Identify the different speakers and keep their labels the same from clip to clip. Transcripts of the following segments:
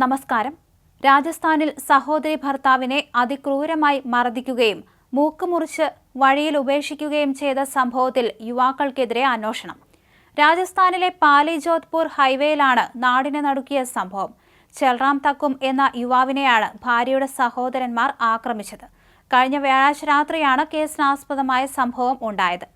Speaker 1: നമസ്കാരം. രാജസ്ഥാനിൽ സഹോദരി ഭർത്താവിനെ അതിക്രൂരമായി മർദ്ദിക്കുകയും മൂക്ക് മുറിച്ച് വഴിയിൽ ഉപേക്ഷിക്കുകയും ചെയ്ത സംഭവത്തിൽ യുവാക്കൾക്കെതിരെ അന്വേഷണം. രാജസ്ഥാനിലെ പാലി ജോധ്പൂർ ഹൈവേയിലാണ് നാടിനെ നടുക്കിയ സംഭവം. ചെൽറാം തക്കും എന്ന യുവാവിനെയാണ് ഭാര്യയുടെ സഹോദരന്മാർ ആക്രമിച്ചത്. കഴിഞ്ഞ വ്യാഴാഴ്ച രാത്രിയാണ് കേസിനാസ്പദമായ സംഭവം ഉണ്ടായത്.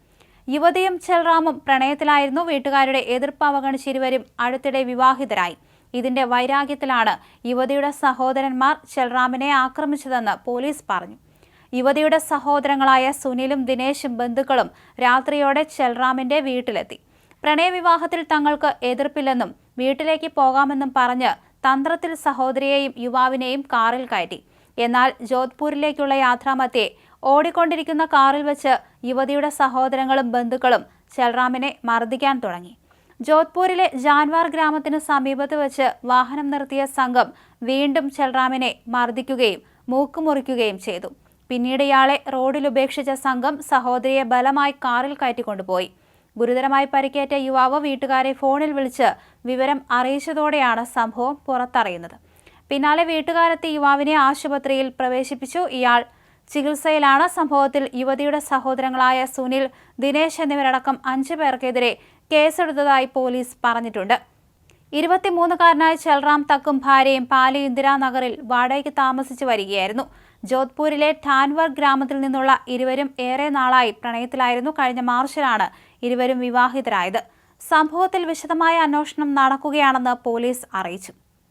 Speaker 1: യുവതിയും ചെൽറാമും പ്രണയത്തിലായിരുന്നു. വീട്ടുകാരുടെ എതിർപ്പ് അവഗണിച്ച് ഇരുവരും അടുത്തിടെ വിവാഹിതരായി. ഇതിന്റെ വൈരാഗ്യത്തിലാണ് യുവതിയുടെ സഹോദരന്മാർ ചെൽറാമിനെ ആക്രമിച്ചതെന്ന് പോലീസ് പറഞ്ഞു. യുവതിയുടെ സഹോദരങ്ങളായ സുനിലും ദിനേശും ബന്ധുക്കളും രാത്രിയോടെ ചെൽറാമിന്റെ വീട്ടിലെത്തി. പ്രണയവിവാഹത്തിൽ തങ്ങൾക്ക് എതിർപ്പില്ലെന്നും വീട്ടിലേക്ക് പോകാമെന്നും പറഞ്ഞ് തന്ത്രത്തിൽ സഹോദരിയെയും യുവാവിനെയും കാറിൽ കയറ്റി. എന്നാൽ ജോധ്പൂരിലേക്കുള്ള യാത്രാമധ്യേ ഓടിക്കൊണ്ടിരിക്കുന്ന കാറിൽ വെച്ച് യുവതിയുടെ സഹോദരങ്ങളും ബന്ധുക്കളും ചെൽറാമിനെ മർദ്ദിക്കാൻ തുടങ്ങി. ജോധ്പൂരിലെ ജാൻവാർ ഗ്രാമത്തിന് സമീപത്ത് വച്ച് വാഹനം നിർത്തിയ സംഘം വീണ്ടും ചെൽറാമിനെ മർദ്ദിക്കുകയും മൂക്ക് മുറിക്കുകയും ചെയ്തു. പിന്നീട് ഇയാളെ റോഡിൽ ഉപേക്ഷിച്ച സംഘം സഹോദരിയെ ബലമായി കാറിൽ കയറ്റിക്കൊണ്ടുപോയി. ഗുരുതരമായി പരിക്കേറ്റ യുവാവ് വീട്ടുകാരെ ഫോണിൽ വിളിച്ച് വിവരം അറിയിച്ചതോടെയാണ് സംഭവം പുറത്തറിയുന്നത്. പിന്നാലെ വീട്ടുകാരെത്തി യുവാവിനെ ആശുപത്രിയിൽ പ്രവേശിപ്പിച്ചു. ഇയാൾ ചികിത്സയിലാണ്. സംഭവത്തിൽ യുവതിയുടെ സഹോദരങ്ങളായ സുനിൽ ദിനേശ് എന്നിവരടക്കം അഞ്ചു പേർക്കെതിരെ കേസെടുത്തതായി പോലീസ് പറഞ്ഞിട്ടുണ്ട്. ഇരുപത്തിമൂന്നുകാരനായ ചെൽറാം തക്കും ഭാര്യയും പാലി ഇന്ദിരാനഗറിൽ വാടകയ്ക്ക് താമസിച്ചു വരികയായിരുന്നു. ജോധ്പൂരിലെ ഠാൻവർ ഗ്രാമത്തിൽ നിന്നുള്ള ഇരുവരും ഏറെ നാളായി പ്രണയത്തിലായിരുന്നു. കഴിഞ്ഞ മാർച്ചിലാണ് ഇരുവരും വിവാഹിതരായത്. സംഭവത്തിൽ വിശദമായ അന്വേഷണം നടക്കുകയാണെന്ന് പോലീസ് അറിയിച്ചു.